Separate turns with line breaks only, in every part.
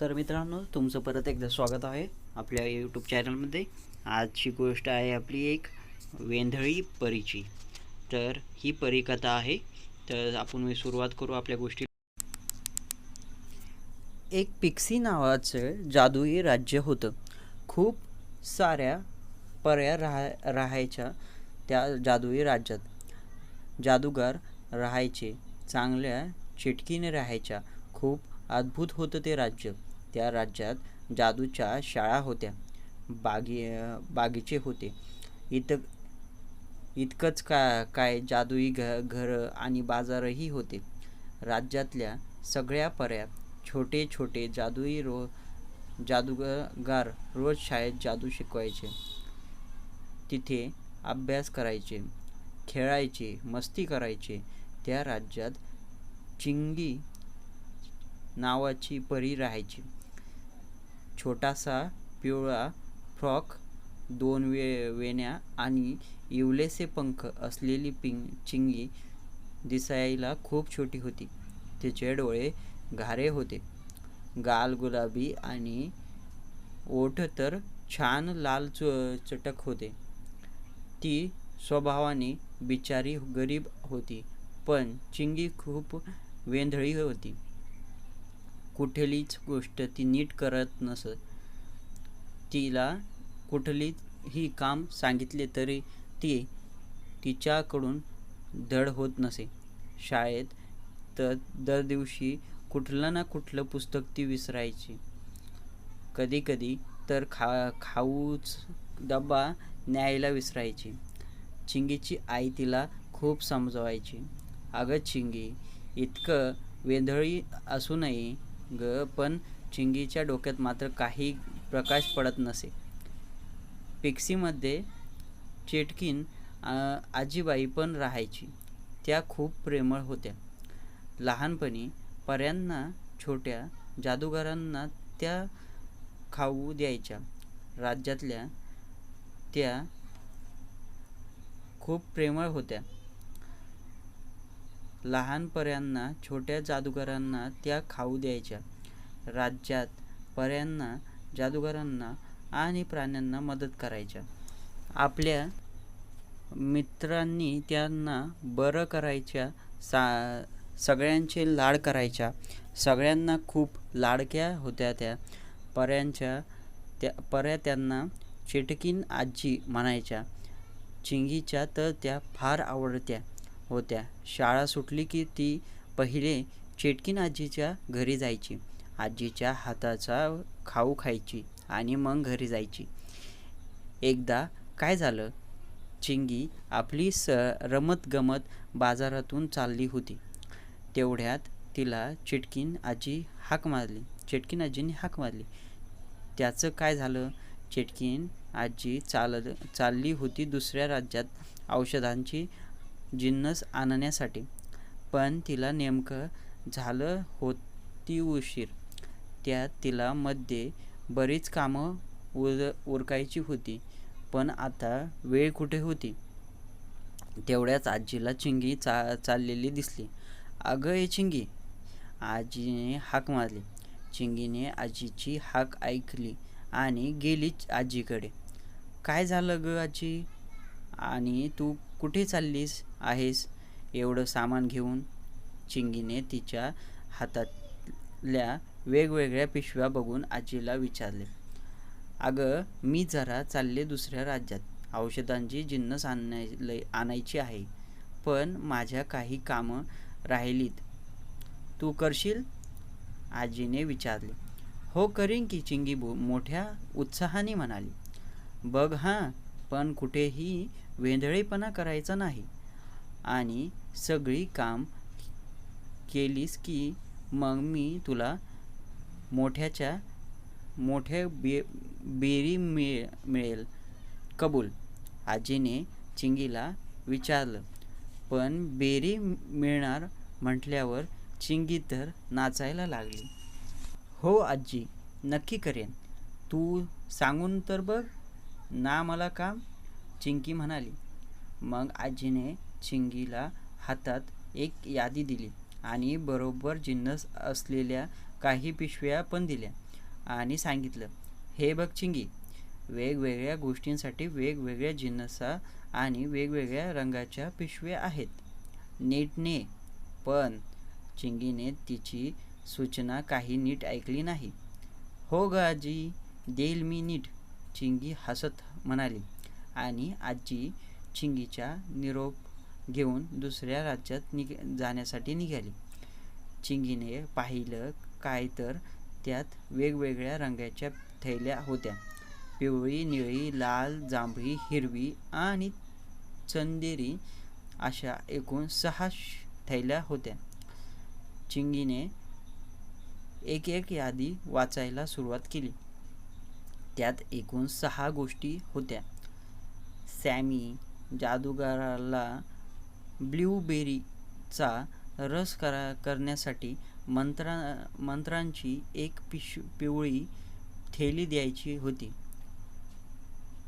तर मित्रांनो तुमचं परत एकदा स्वागत आहे आपल्या यूट्यूब चॅनलमध्ये आजची गोष्ट आहे आपली एक वेंधळी परीची. तर ही परीकथा आहे. तर आपण मी सुरुवात करू आपल्या गोष्टी एक पिक्सी नावाचं जादुई राज्य होतं. खूप साऱ्या पर्या राहा राहायच्या त्या जादुई राज्यात. जादूगार राहायचे चांगल्या चिटकीने राहायच्या. खूप अद्भुत होतं ते राज्य. त्या राज्यात जादूच्या शाळा होत्या. बागी बागीचे होते. इथं इतकंच का काय जादुई घ घरं आणि बाजारही होते. राज्यातल्या सगळ्या पर्या छोटे छोटे जादुई रो जादूगार रोज शाळेत जादू शिकवायचे. तिथे अभ्यास करायचे खेळायचे मस्ती करायचे. त्या राज्यात चिंगी नावाची परी राहायची. छोटासा पिवळा फ्रॉक दोन वे वेण्या आणि इवलेसे पंख असलेली पिंग चिंगी दिसायला खूप छोटी होती. तिचे डोळे घारे होते. गाल गुलाबी आणि ओठ तर छान लाल च चटक होते. ती स्वभावाने बिचारी गरीब होती पण चिंगी खूप वेंधळी होती. कुठलीच गोष्ट ती नीट करत नसत. तिला कुठलीही काम सांगितले तरी ती तिच्याकडून धड होत नसे. शाळेत तर दर दिवशी कुठलं ना कुठलं पुस्तक ती विसरायची. कधीकधी तर खा खाऊच डबा न्यायला विसरायची. चिंगीची आई तिला खूप समजवायची. अगं चिंगी इतकं वेंधळी असूनही ग पण चिंगीच्या डोक्यात मात्र काही प्रकाश पडत नसे. पिक्सीमध्ये चेटकीन आजीबाई पण राहायची. त्या खूप प्रेमळ होत्या. लहानपणी पर्यांना छोट्या जादूगारांना त्या खाऊ द्यायच्या. राज्यातल्या त्या खूप प्रेमळ होत्या. लहान पर्यांना छोट्या जादूगारांना त्या खाऊ द्यायच्या. राज्यात पर्यांना जादूगारांना आणि प्राण्यांना मदत करायच्या. आपल्या मित्रांनी त्यांना बरं करायच्या सा सगळ्यांचे लाड करायच्या. सगळ्यांना खूप लाडक्या होत्या त्या. पर्यांच्या त्या पर्या त्यांना चिटकीन आजी म्हणायच्या. चिंगीच्या तर त्या फार आवडत्या. होत्या. शाळा सुटली की ती पहिले चेटकीन आजीच्या घरी जायची. आजीच्या हाताचा खाऊ खायची आणि मग घरी जायची. एकदा काय झालं? चिंगी आपली स रमत गमत बाजारातून चालली होती. तेवढ्यात तिला चिटकीन आजी हाक मारली. चिटकीन आजीने हाक मारली. त्याचं काय झालं? चिटकीन आजी चाल चालली होती दुसऱ्या राज्यात. औषधांची जिन्नस आणण्यासाठी. पण तिला नेमकं झालं होती उशीर. त्यात तिला मध्ये बरीच कामं उर उरकायची होती पण आता वेळ कुठे होती? तेवढ्याच आजीला चिंगी चा चाललेली दिसली. अगं ए चिंगी! आजीने हाक मारली. चिंगीने आजीची हाक ऐकली आणि गेली आजीकडे. काय झालं गं आजी? आणि तू कुठे चाललीस आहेस? एवढं सामान घेऊन चिंगीने तिच्या हातातल्या वेगवेगळ्या पिशव्या बघून आजीला विचारले अगं मी जरा चालले दुसऱ्या राज्यात. औषधांची जिन्नस आणाय आणायची आहे. पण माझ्या काही कामं राहिलीत. तू करशील? आजीने विचारले. हो करीन की चिंगी मोठ्या उत्साहाने म्हणाली. बघ हां पण कुठेही वेंधळेपणा करायचा नाही. आणि सगळी काम केलीस की मग मी तुला मोठ्याच्या मोठ्या बे बेरी मिळ मिळेल. कबूल. आजीने चिंगीला विचारलं. पण बेरी मिळणार म्हटल्यावर चिंगी तर नाचायला लागली. हो आजी. नक्की करेन. तू सांगून तर बघ. ना मला काम? चिंकी म्हणाली मग आजीने चिंगीला हातात एक यादी दिली आणि बरोबर जिन्नस असलेल्या काही पिशव्या पण दिल्या आणि सांगितलं हे बघ चिंगी वेगवेगळ्या गोष्टींसाठी वेगवेगळ्या जिन्नसा आणि वेगवेगळ्या रंगाच्या पिशव्या आहेत. नीटने पण चिंगीने तिची सूचना काही नीट ऐकली नाही. हो ग आजी देईल मी नीट चिंगी हसत म्हणाली. आणि आजी चिंगीच्या निरोप घेऊन दुसऱ्या राज्यात निघ जाण्यासाठी निघाली. चिंगीने पाहिलं काय तर त्यात वेगवेगळ्या रंगाच्या थैल्या होत्या. पिवळी निळी लाल जांभळी हिरवी आणि चंदेरी अशा एकूण सहा श- थैल्या होत्या. चिंगीने एक एक यादी वाचायला सुरुवात केली. त्यात एकूण सहा गोष्टी होत्या. सॅमी जादूगाराला ब्ल्यूबेरीचा रस करा करण्यासाठी मंत्रा मंत्रांची एक पिश पिवळी थैली द्यायची होती.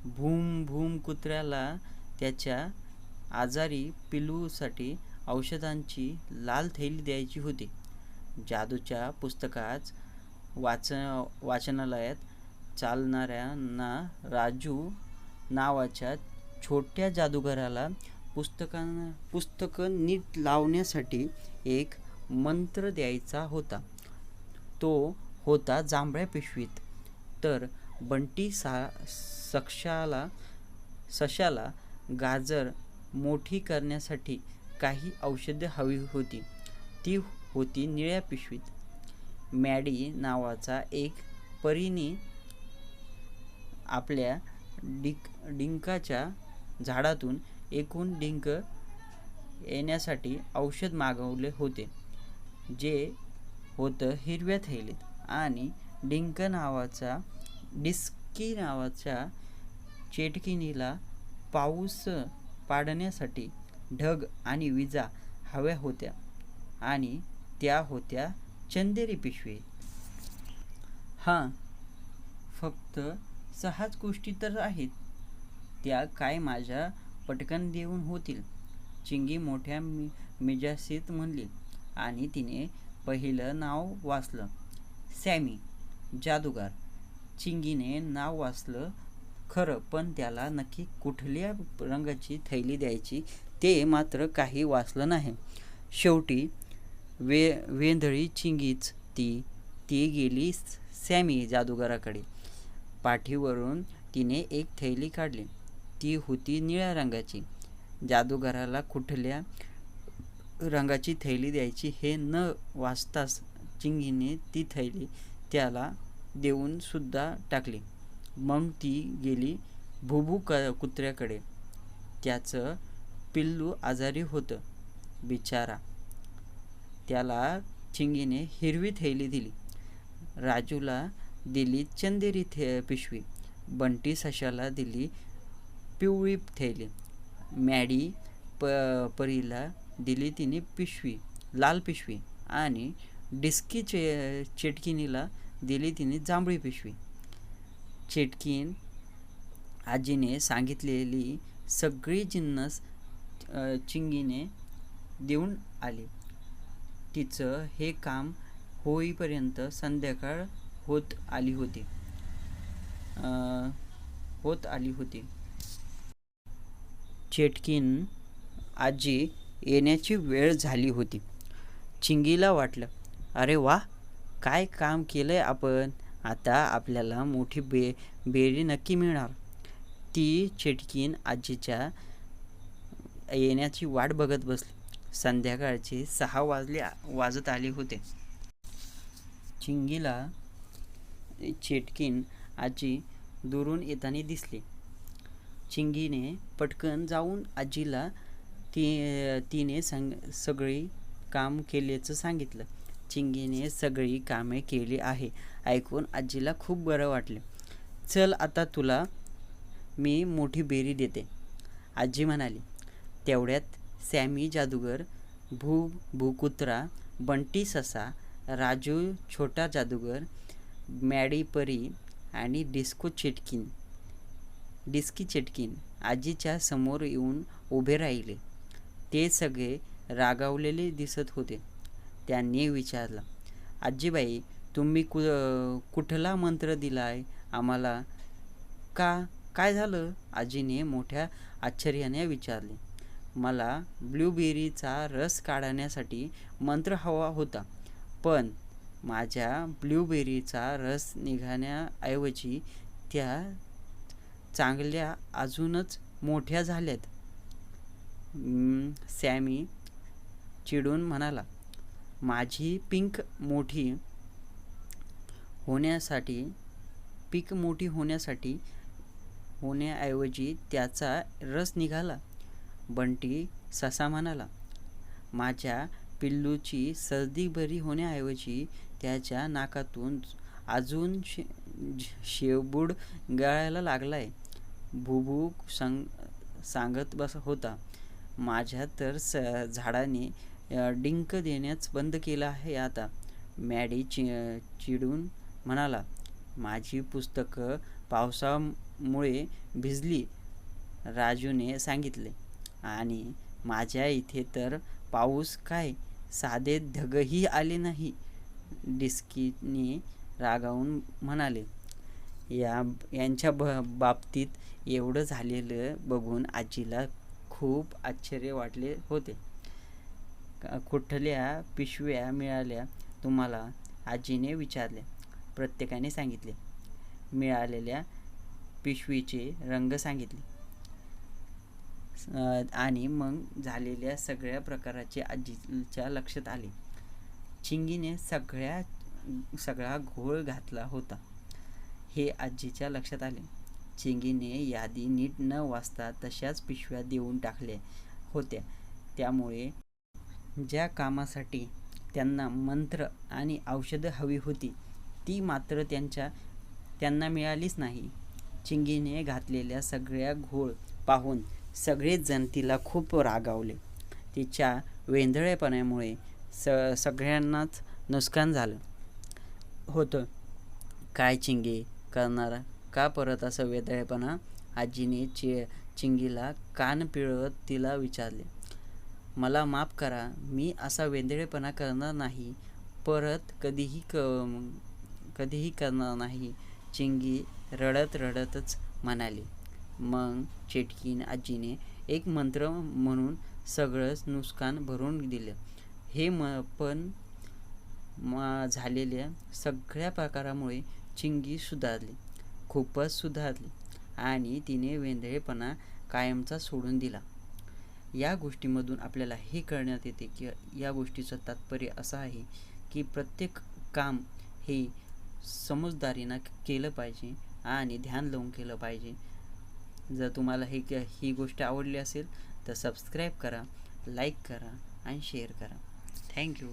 भूम भूम कुत्र्याला त्याच्या आजारी पिलूसाठी औषधांची लाल थैली द्यायची होती. जादूच्या पुस्तकात वाच वाचनालयात चालणाऱ्यांना राजू नावाच्या छोट्या जादूगाराला पुस्तकां पुस्तकं नीट लावण्यासाठी एक मंत्र द्यायचा होता. तो होता जांभळ्या पिशवीत. तर बंटी सा सक्षाला सशाला गाजर मोठी करण्यासाठी काही औषधे हवी होती. ती होती निळ्या पिशवीत. मॅडी नावाचा एक परीने आपल्या डिक डिंकाच्या झाडातून एकूण डिंक येण्यासाठी औषध मागवले होते जे होतं हिरव्या थैलीत. आणि डिंक नावाचा डिस्की नावाच्या चेटकिनीला पाऊस पाडण्यासाठी ढग आणि विजा हव्या होत्या आणि त्या होत्या चंदेरी पिशवी. हां फक्त सहाच गोष्टी तर आहेत. त्या काय माझ्या पटकन देऊन होतील? चिंगी मोठ्या मि मिजासीत म्हणली. आणि तिने पहिलं नाव वाचलं. सॅमी जादूगार. चिंगीने नाव वाचलं खरं पण त्याला नक्की कुठल्या रंगाची थैली द्यायची ते मात्र काही वाचलं नाही. शेवटी वे वेंधळी चिंगीच ती ती गेली सॅमी जादूगाराकडे. पाठीवरून तिने एक थैली काढली. ती होती निळ्या रंगाची. जादूगाराला कुठल्या रंगाची थैली द्यायची हे न वाचताच चिंगीने ती थैली त्याला देऊन सुद्धा टाकली. मग ती गेली भुभू क कुत्र्याकडे. त्याचं पिल्लू आजारी होतं. बिचारा. त्याला चिंगीने हिरवी थैली दिली. राजूला दिली चंदेरी थे पिशवी. बंटी सशाला दिली पिवळी थैली मॅडी प परीला दिली तिने पिशवी लाल पिशवी आणि डिस्की चे चेटकिनीला दिली तिने जांभळी पिशवी. चेटकीन आजीने सांगितलेली सगळी जिन्नस चिंगीने देऊन आली. तिचं हे काम होईपर्यंत संध्याकाळ होत आली होती. होत आली होती. चेटकीन आजी येण्याची वेळ झाली होती. चिंगीला वाटलं अरे वा काय काम केलं आहे आपण? आता आपल्याला मोठी बे बेरी नक्की मिळणार. ती चेटकीन आजीच्या येण्याची वाट बघत बसली. संध्याकाळचे सहा वाजले वाजत आले होते. चिंगीला चेटकीन आजी दुरून येताना दिसली. चिंगीने पटकन जाऊन आजीला ती तिने सांग सगळी काम केल्याचं सांगितलं. चिंगीने सगळी कामे केली आहे. ऐकून आजीला खूप बरं वाटलं. चल आता तुला मी मोठी बेरी देते. आजी म्हणाली. तेवढ्यात सॅमी जादूगर भू भूकुत्रा बंटी ससा राजू छोटा जादूगर मॅडी परी आणि डिस्को चिटकिन डिस्की चेटकिन आजीच्या समोर येऊन उभे राहिले. ते सगळे रागावलेले दिसत होते. त्यांनी विचारलं आजीबाई तुम्ही कु कुठला मंत्र दिलाय आम्हाला? का काय झालं? आजीने मोठ्या आश्चर्याने विचारले मला ब्लूबेरीचा रस काढण्यासाठी मंत्र हवा होता पण माझ्या ब्लूबेरीचा रस निघण्याऐवजी त्या चांगल्या अजूनच मोठ्या झाल्यात. सॅमी चिडून म्हणाला माझी पिंक मोठी होण्यासाठी पीक मोठी होण्यासाठी होण्याऐवजी त्याचा रस निघाला. बंटी ससा म्हणाला माझ्या पिल्लूची सर्दी बरी होण्याऐवजी त्याच्या नाकातून अजून शे शेवबूड गळायला लागलाय. भुबू सांग सांगत बस होता. माझ्या तर स झाडाने डिंक देण्याच बंद केलं आहे आता. मॅडी चि चिडून म्हणाला माझी पुस्तकं पावसामुळे भिजली राजूने सांगितले. आणि माझ्या इथे तर पाऊस काय साधे धगही आले नाही डिस्कीने रागावून म्हणाले. या यांच्या ब बाबतीत एवढं झालेलं बघून आजीला खूप आश्चर्य वाटले होते. कुठल्या पिशव्या मिळाल्या तुम्हाला? आजीने विचारले. प्रत्येकाने सांगितले. मिळालेल्या पिशवीचे रंग सांगितले. आणि मग झालेल्या सगळ्या प्रकाराचे आजीच्या लक्षात आले. चिंगीने सगळ्या सगळा घोळ घातला होता. हे आजीच्या लक्षात आले. चिंगीने यादी नीट न वाचता तशाच पिशव्या देऊन टाकल्या होत्या. त्यामुळे ज्या कामासाठी त्यांना मंत्र आणि औषधं हवी होती ती मात्र त्यांच्या त्यांना मिळालीच नाही. चिंगीने घातलेल्या सगळ्या घोळ पाहून सगळेच जण तिला खूप रागावले. तिच्या वेंधळेपणामुळे स सगळ्यांनाच नुकसान झालं होतं. काय चिंगे करणार. का परत असं वेदळेपणा? आजीने चि चिंगीला कान पिळवत तिला विचारले. मला माफ करा मी असा वेंदळेपणा करणार नाही. परत कधीही क कधीही करणार नाही चिंगी रडत रडतच म्हणाली. मग चेटकीन आजीने एक मंत्र म्हणून सगळंच नुकसान भरून दिलं. हे म पण मा झालेल्या सगळ्या प्रकारामुळे चिंगी सुधारली खूपच सुधारली आणि तिने वेंधळेपणा कायमचा सोडून दिला. या गोष्टीमधून आपल्याला हे कळण्यात येते की या गोष्टीचं तात्पर्य असं आहे की प्रत्येक काम हे समजदारीनं केलं पाहिजे आणि ध्यान लावून केलं पाहिजे. जर तुम्हाला हे ही गोष्ट आवडली असेल तर सबस्क्राईब करा लाईक करा आणि शेअर करा. थँक्यू